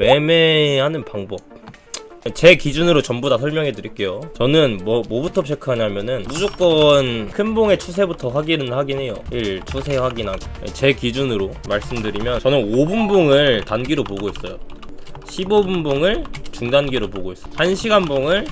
매매하는 방법 제 기준으로 전부 다 설명해 드릴게요. 저는 뭐, 뭐부터 체크하냐면은 무조건 큰 봉의 추세부터 확인은 하긴 해요. 1. 추세 확인하기. 제 기준으로 말씀드리면 저는 5분 봉을 단기로 보고 있어요. 15분 봉을 중단기로 보고 있어. 1시간 봉을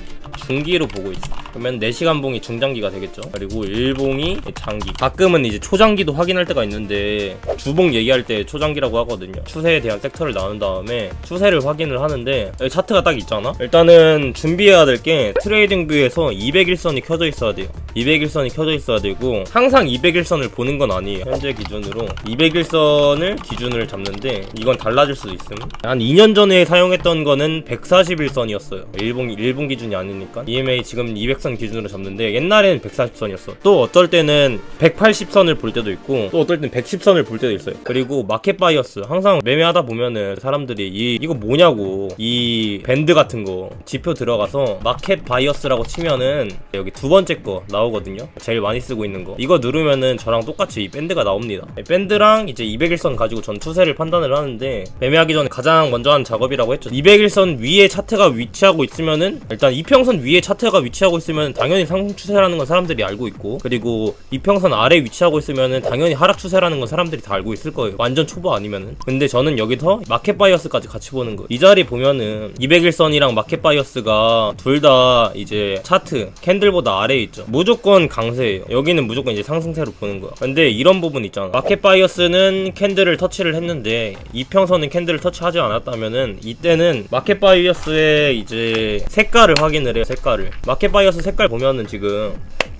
중기로 보고 있어. 그러면 4시간 봉이 중장기가 되겠죠. 그리고 1봉이 장기. 가끔은 이제 초장기도 확인할 때가 있는데 주봉 얘기할 때 초장기라고 하거든요. 추세에 대한 섹터를 나눈 다음에 추세를 확인을 하는데 여기 차트가 딱 있잖아. 일단은 준비해야 될 게 트레이딩 뷰에서 200일선이 켜져 있어야 돼요. 200일선이 켜져 있어야 되고 항상 200일선을 보는 건 아니에요. 현재 기준으로 200일선을 기준을 잡는데 이건 달라질 수도 있음. 한 2년 전에 사용했던 거는 141선이었어요. 일본 일본 기준이 아 니니까. EMA 지금 200선 기준으로 잡는데 옛날에는 140선이었어. 또 어떨 때는 180선을 볼 때도 있고 또 어떨 때는 110선을 볼 때도 있어요. 그리고 마켓 바이어스 항상 매매하다 보면은 사람들이 이 이거 뭐냐고 이 밴드 같은 거 지표 들어가서 마켓 바이어스라고 치면은 여기 두 번째 거 나오거든요. 제일 많이 쓰고 있는 거. 이거 누르면은 저랑 똑같이 이 밴드가 나옵니다. 밴드랑 이제 200일선 가지고 전 추세를 판단을 하는데 매매하기 전에 가장 먼저 하는 작업이라고 했죠. 200일선 위에 차트가 위치하고 있으면은 일단 이평 선 위에 차트가 위치하고 있으면 당연히 상승 추세라는 건 사람들이 알고 있고 그리고 이평선 아래 위치하고 있으면은 당연히 하락 추세라는 건 사람들이 다 알고 있을 거예요. 완전 초보 아니면은. 근데 저는 여기서 마켓 바이어스까지 같이 보는 거예요. 이 자리 보면은 200일선이랑 마켓 바이어스가 둘 다 이제 차트 캔들보다 아래에 있죠. 무조건 강세예요. 여기는 무조건 이제 상승세로 보는 거야. 근데 이런 부분 있잖아. 마켓 바이어스는 캔들을 터치를 했는데 이평선은 캔들을 터치하지 않았다면은 이때는 마켓 바이어스의 이제 색깔을 확인을 해요. 색깔을. 마켓 바이어스 색깔 보면은 지금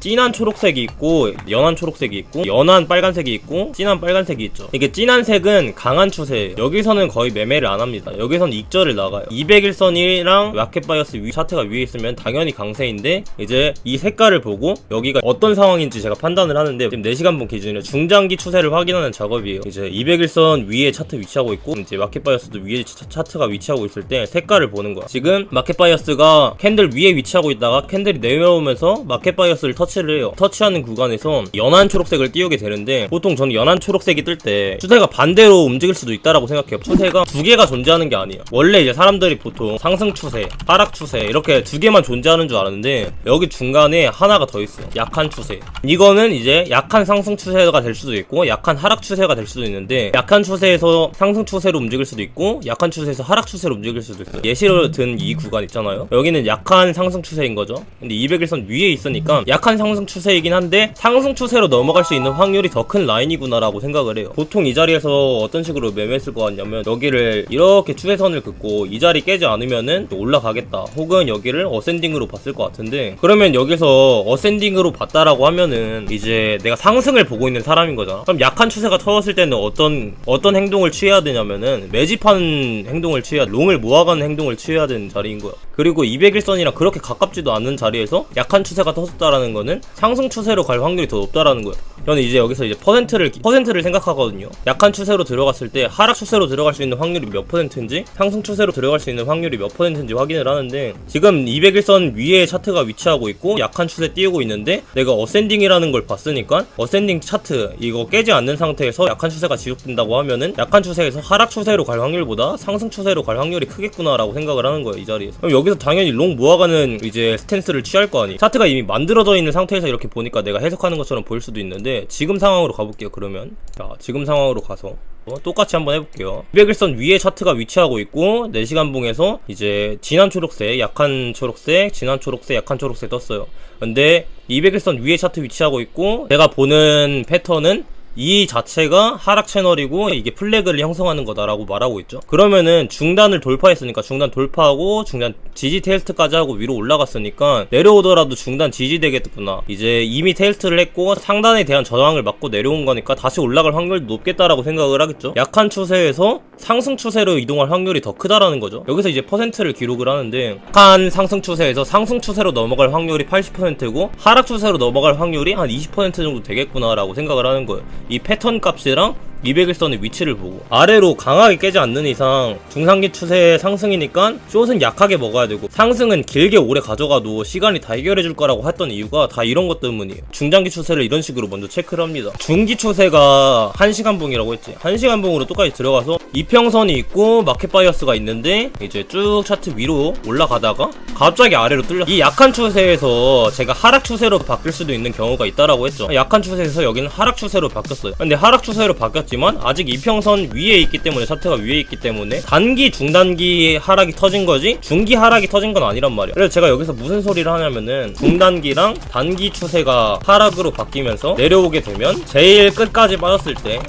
진한 초록색이 있고 연한 초록색이 있고 연한 빨간색이 있고 진한 빨간색이 있죠. 이게 진한 색은 강한 추세예요. 여기서는 거의 매매를 안 합니다. 여기서는 익절을 나가요. 200일선이랑 마켓 바이어스 위 차트가 위에 있으면 당연히 강세인데 이제 이 색깔을 보고 여기가 어떤 상황인지 제가 판단을 하는데 지금 4시간 분 기준으로 중장기 추세를 확인하는 작업이에요. 이제 200일선 위에 차트 위치하고 있고 이제 마켓 바이어스도 위에 차- 차트가 위치하고 있을 때 색깔을 보는 거야. 지금 마켓 바이어스가 캔들 위에 위치하고 있다가 캔들이 내려오면서 마켓 바이어스를 터치 를 해요. 터치하는 구간에서 연한 초록색을 띄우게 되는데 보통 저는 연한 초록색이 뜰 때 추세가 반대로 움직일 수도 있다라고 생각해요. 추세가 두 개가 존재하는 게 아니에요. 원래 이제 사람들이 보통 상승 추세, 하락 추세 이렇게 두 개만 존재하는 줄 아는데 여기 중간에 하나가 더 있어요. 약한 추세. 이거는 이제 약한 상승 추세가 될 수도 있고 약한 하락 추세가 될 수도 있는데 약한 추세에서 상승 추세로 움직일 수도 있고 약한 추세에서 하락 추세로 움직일 수도 있어요. 예시로 든 이 구간 있잖아요. 여기는 약한 상승 추세인 거죠. 근데 200일선 위에 있으니까 약한 상승 추세이긴 한데 상승 추세로 넘어갈 수 있는 확률이 더 큰 라인이구나라고 생각을 해요. 보통 이 자리에서 어떤 식으로 매매했을 것 같냐면 여기를 이렇게 추세선을 긋고 이 자리 깨지 않으면은 올라가겠다. 혹은 여기를 어센딩으로 봤을 것 같은데 그러면 여기서 어센딩으로 봤다라고 하면은 이제 내가 상승을 보고 있는 사람인 거잖아. 그럼 약한 추세가 터졌을 때는 어떤 어떤 행동을 취해야 되냐면은 매집하는 행동을 취해야 롱을 모아가는 행동을 취해야 되는 자리인 거야. 그리고 200일선이랑 그렇게 가깝지도 않는 자리에서 약한 추세가 터졌다라는 거는 상승 추세로 갈 확률이 더 높다라는 거예요. 저는 이제 여기서 이제 퍼센트를 퍼센트를 생각하거든요. 약한 추세로 들어갔을 때 하락 추세로 들어갈 수 있는 확률이 몇 퍼센트인지 상승 추세로 들어갈 수 있는 확률이 몇 퍼센트인지 확인을 하는데 지금 200일선 위에 차트가 위치하고 있고 약한 추세 띄우고 있는데 내가 어센딩이라는 걸 봤으니까 어센딩 차트 이거 깨지 않는 상태에서 약한 추세가 지속된다고 하면은 약한 추세에서 하락 추세로 갈 확률보다 상승 추세로 갈 확률이 크겠구나라고 생각을 하는 거예요 이 자리에서 그럼 여기서 당연히 롱 모아가는 이제 스탠스를 취할 거 아니 차트가 이미 만들어져 있는 상태에서 이렇게 보니까 내가 해석하는 것처럼 보일 수도 있는데 지금 상황으로 가볼게요 그러면. 자 지금 상황으로 가서 어, 똑같이 한번 해볼게요. 200일선 위에 차트가 위치하고 있고 4시간 봉에서 이제 진한 초록색 약한 초록색 진한 초록색 약한 초록색 떴어요. 근데 200일선 위에 차트 위치하고 있고 내가 보는 패턴은 이 자체가 하락 채널이고 이게 플래그를 형성하는 거다라고 말하고 있죠. 그러면은 중단을 돌파했으니까 중단 돌파하고 중단 지지 테스트까지 하고 위로 올라갔으니까 내려오더라도 중단 지지되겠구나. 이제 이미 테스트를 했고 상단에 대한 저항을 맞고 내려온 거니까 다시 올라갈 확률이 높겠다라고 생각을 하겠죠. 약한 추세에서 상승 추세로 이동할 확률이 더 크다라는 거죠. 여기서 이제 퍼센트를 기록을 하는데 약한 상승 추세에서 상승 추세로 넘어갈 확률이 80%고 하락 추세로 넘어갈 확률이 한 20% 정도 되겠구나라고 생각을 하는 거예요. 이 패턴 값이랑 200일선의 위치를 보고 아래로 강하게 깨지 않는 이상 중상기 추세 상승이니까 숏은 약하게 먹어야 되고 상승은 길게 오래 가져가도 시간이 다 해결해 줄 거라고 했던 이유가 다 이런 것 때문이에요. 중장기 추세를 이런 식으로 먼저 체크를 합니다. 중기 추세가 1시간 봉이라고 했지. 1시간 봉으로 똑같이 들어가서 이평선이 있고 마켓 바이어스가 있는데 이제 쭉 차트 위로 올라가다가 갑자기 아래로 뚫려. 이 약한 추세에서 제가 하락 추세로 바뀔 수도 있는 경우가 있다라고 했죠. 약한 추세에서 여기는 하락 추세로 바뀌었어요. 근데 하락 추세로 바뀌 었지만 아직 이평선 위에 있기 때문에 차트가 위에 있기 때문에 단기 중단기 하락이 터진 거지 중기 하락이 터진 건 아니란 말이야. 그래서 제가 여기서 무슨 소리를 하냐면은 중단기랑 단기 추세가 하락으로 바뀌면서 내려오게 되면 제일 끝까지 빠졌을 때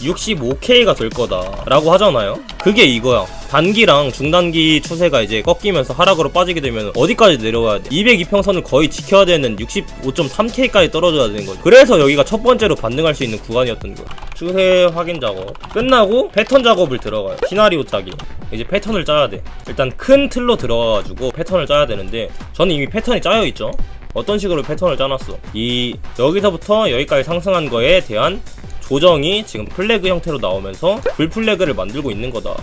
65K가 될 거다라고 하잖아요. 그게 이거야. 단기랑 중단기 추세가 이제 꺾이면서 하락으로 빠지게 되면 어디까지 내려와야 돼? 202평선을 거의 지켜야 되는 65.3K까지 떨어져야 되는 거죠. 그래서 여기가 첫 번째로 반등할 수 있는 구간이었던 거야. 추세 확인 작업 끝나고 패턴 작업을 들어가요. 시나리오 짜기. 이제 패턴을 짜야 돼. 일단 큰 틀로 들어가가지고 패턴을 짜야 되는데 저는 이미 패턴이 짜여 있죠. 어떤 식으로 패턴을 짜놨어? 이 여기서부터 여기까지 상승한 거에 대한 조정이 지금 플래그 형태로 나오면서 불플래그를 만들고 있는 거다.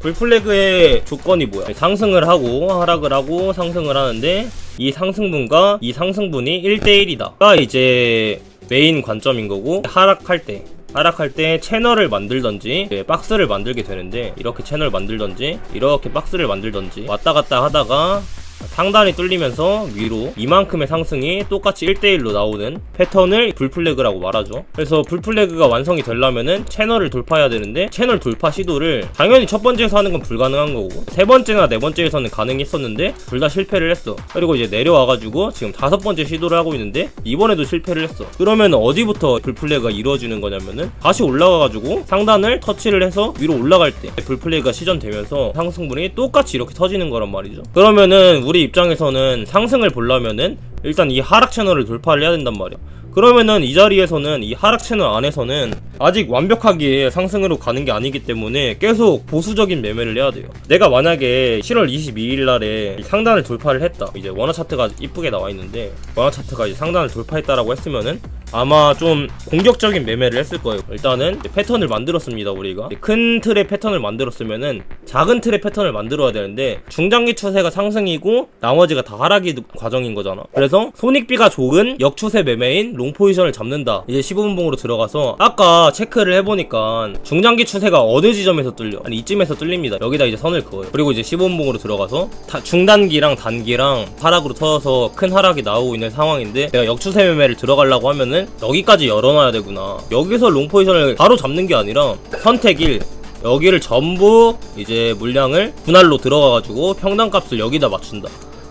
불플래그의 조건이 뭐야? 상승을 하고 하락을 하고 상승을 하는데 이 상승분과 이 상승분이 1대1이다. 가 이제 메인 관점인 거고 하락할 때 하락할 때 채널을 만들던지 네, 박스를 만들게 되는데 이렇게 채널 만들던지 이렇게 박스를 만들던지 왔다 갔다 하다가 상단이 뚫리면서 위로 이만큼의 상승이 똑같이 1대1로 나오는 패턴을 불플래그라고 말하죠. 그래서 불플래그가 완성이 되려면은 채널을 돌파해야 되는데 채널 돌파 시도를 당연히 첫 번째에서 하는 건 불가능한 거고 세 번째나 네 번째에서는 가능했었는데 둘 다 실패를 했어. 그리고 이제 내려와가지고 지금 다섯 번째 시도를 하고 있는데 이번에도 실패를 했어. 그러면 어디부터 불플래그가 이루어지는 거냐면은 다시 올라가가지고 상단을 터치를 해서 위로 올라갈 때 불플래그가 시전되면서 상승분이 똑같이 이렇게 터지는 거란 말이죠. 그러면은 우리 입장에서는 상승을 보려면은 일단 이 하락 채널을 돌파를 해야 된단 말이야. 그러면은 이 자리에서는 이 하락 채널 안에서는 아직 완벽하게 상승으로 가는 게 아니기 때문에 계속 보수적인 매매를 해야 돼요. 내가 만약에 7월 22일 날에 이 상단을 돌파를 했다. 이제 원화 차트가 이쁘게 나와 있는데 원화 차트가 이제 상단을 돌파했다라고 했으면은 아마 좀 공격적인 매매를 했을 거예요. 일단은 패턴을 만들었습니다, 우리가. 큰 틀의 패턴을 만들었으면은 작은 틀의 패턴을 만들어야 되는데 중장기 추세가 상승이고 나머지가 다 하락이 과정인 거잖아. 그래서 손익비가 좋은 역추세 매매인 롱 포지션을 잡는다. 이제 15분봉으로 들어가서 아까 체크를 해보니까 중장기 추세가 어느 지점에서 뚫려? 아니 이쯤에서 뚫립니다. 여기다 이제 선을 그어요. 그리고 이제 15분봉으로 들어가서 다- 중단기랑 단기랑 하락으로 터져서 큰 하락이 나오고 있는 상황인데 내가 역추세 매매를 들어가려고 하면은 여기까지 열어놔야 되구나. 여기서 롱 포지션을 바로 잡는 게 아니라 선택 1 여기를 전부 이제 물량을 분할로 들어가가지고 평단값을 여기다 맞춘다.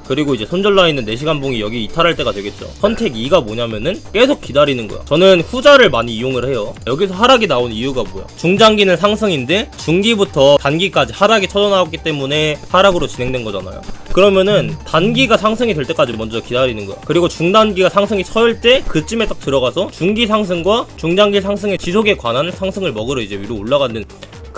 그리고 이제 손절나 있는 4시간 봉이 여기 이탈할 때가 되겠죠. 선택 2가 뭐냐면은 계속 기다리는 거야. 저는 후자를 많이 이용을 해요. 여기서 하락이 나온 이유가 뭐야? 중장기는 상승인데 중기부터 단기까지 하락이 터져나왔기 때문에 하락으로 진행된 거잖아요. 그러면은 단기가 상승이 될 때까지 먼저 기다리는 거야. 그리고 중단기가 상승이 서일 때 그쯤에 딱 들어가서 중기 상승과 중장기 상승의 지속에 관한 상승을 먹으러 이제 위로 올라가는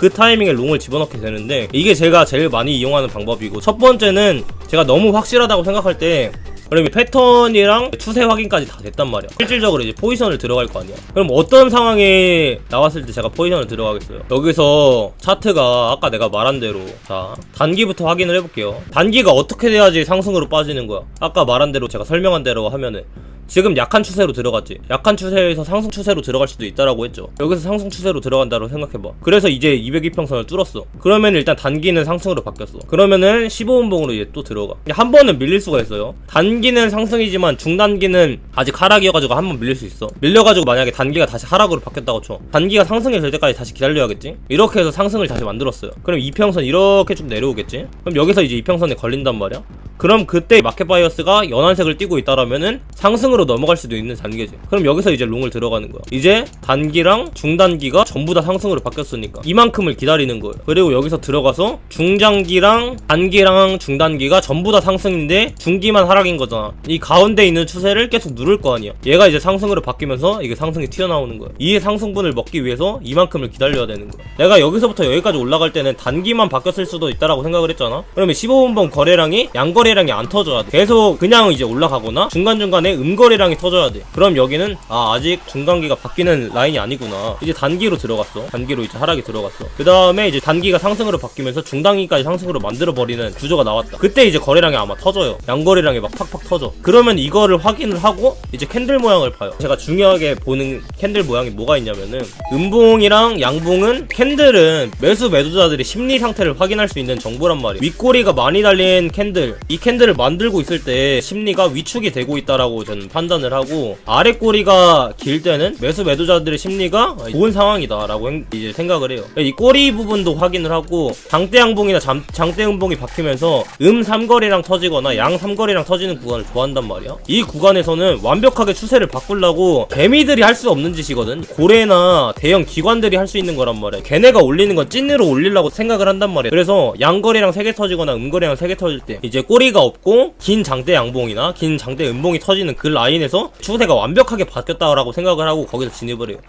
그 타이밍에 롱을 집어넣게 되는데 이게 제가 제일 많이 이용하는 방법이고 첫 번째는 제가 너무 확실하다고 생각할 때 그러면 패턴이랑 추세 확인까지 다 됐단 말이야. 실질적으로 이제 포지션을 들어갈 거 아니야. 그럼 어떤 상황에 나왔을 때 제가 포지션을 들어가겠어요? 여기서 차트가 아까 내가 말한 대로 자 단기부터 확인을 해볼게요. 단기가 어떻게 돼야지 상승으로 빠지는 거야? 아까 말한 대로 제가 설명한 대로 하면은 지금 약한 추세로 들어갔지. 약한 추세에서 상승 추세로 들어갈 수도 있다라고 했죠. 여기서 상승 추세로 들어간다고 생각해봐. 그래서 이제 202평선을 뚫었어. 그러면 일단 단기는 상승으로 바뀌었어. 그러면은 15분봉으로 이제 또 들어가. 한 번은 밀릴 수가 있어요. 단기는 상승이지만 중단기는 아직 하락이어가지고 한 번 밀릴 수 있어. 밀려가지고 만약에 단기가 다시 하락으로 바뀌었다고 쳐. 단기가 상승이 될 때까지 다시 기다려야겠지. 이렇게 해서 상승을 다시 만들었어요. 그럼 이평선 이렇게 쭉 내려오겠지. 그럼 여기서 이제 이평선에 걸린단 말이야. 그럼 그때 마켓 바이어스가 연한색을 띠고 있다라면은 상승으로 넘어갈 수도 있는 단계지. 그럼 여기서 이제 롱을 들어가는 거야. 이제 단기랑 중단기가 전부 다 상승으로 바뀌었으니까 이만큼을 기다리는 거예요. 그리고 여기서 들어가서 중장기랑 단기랑 중단기가 전부 다 상승인데 중기만 하락인 거잖아. 이 가운데 있는 추세를 계속 누를 거 아니야. 얘가 이제 상승으로 바뀌면서 이게 상승이 튀어나오는 거야. 이 상승분을 먹기 위해서 이만큼을 기다려야 되는 거야. 내가 여기서부터 여기까지 올라갈 때는 단기만 바뀌었을 수도 있다라고 생각을 했잖아. 그러면 15분봉 거래량이 양거 양거래량이 안 터져야 돼. 계속 그냥 이제 올라가거나 중간중간에 음거래량이 터져야 돼. 그럼 여기는 아 아직 중간기가 바뀌는 라인이 아니구나. 이제 단기로 들어갔어. 단기로 이제 하락이 들어갔어. 그 다음에 이제 단기가 상승으로 바뀌면서 중단기까지 상승으로 만들어 버리는 구조가 나왔다. 그때 이제 거래량이 아마 터져요. 양거래량이 막 팍팍 터져. 그러면 이거를 확인을 하고 이제 캔들 모양을 봐요. 제가 중요하게 보는 캔들 모양이 뭐가 있냐면은 음봉이랑 양봉은 캔들은 매수 매도자들의 심리 상태를 확인할 수 있는 정보란 말이에요. 윗꼬리가 많이 달린 캔들 이 캔들을 만들고 있을 때 심리가 위축이 되고 있다라고 저는 판단을 하고 아래 꼬리가 길 때는 매수 매도자들의 심리가 좋은 상황이다라고 행- 이제 생각을 해요. 이 꼬리 부분도 확인을 하고 장대 양봉이나 잠- 장대 음봉이 바뀌면서 음 삼거리랑 터지거나 양 삼거리랑 터지는 구간을 좋아한단 말이야. 이 구간에서는 완벽하게 추세를 바꾸려고 개미들이 할 수 없는 짓이거든. 고래나 대형 기관들이 할 수 있는 거란 말이야. 걔네가 올리는 건 찐으로 올리려고 생각을 한단 말이야. 그래서 양거리랑 세 개 터지거나 음거리랑 세 개 터질 때 이제 꼬 리가 없고 긴 장대 양봉이나 긴 장대 음봉이 터지는 그 라인에서 추세가 완벽하게 바뀌었다라고 생각을 하고 거기서 진입을 해요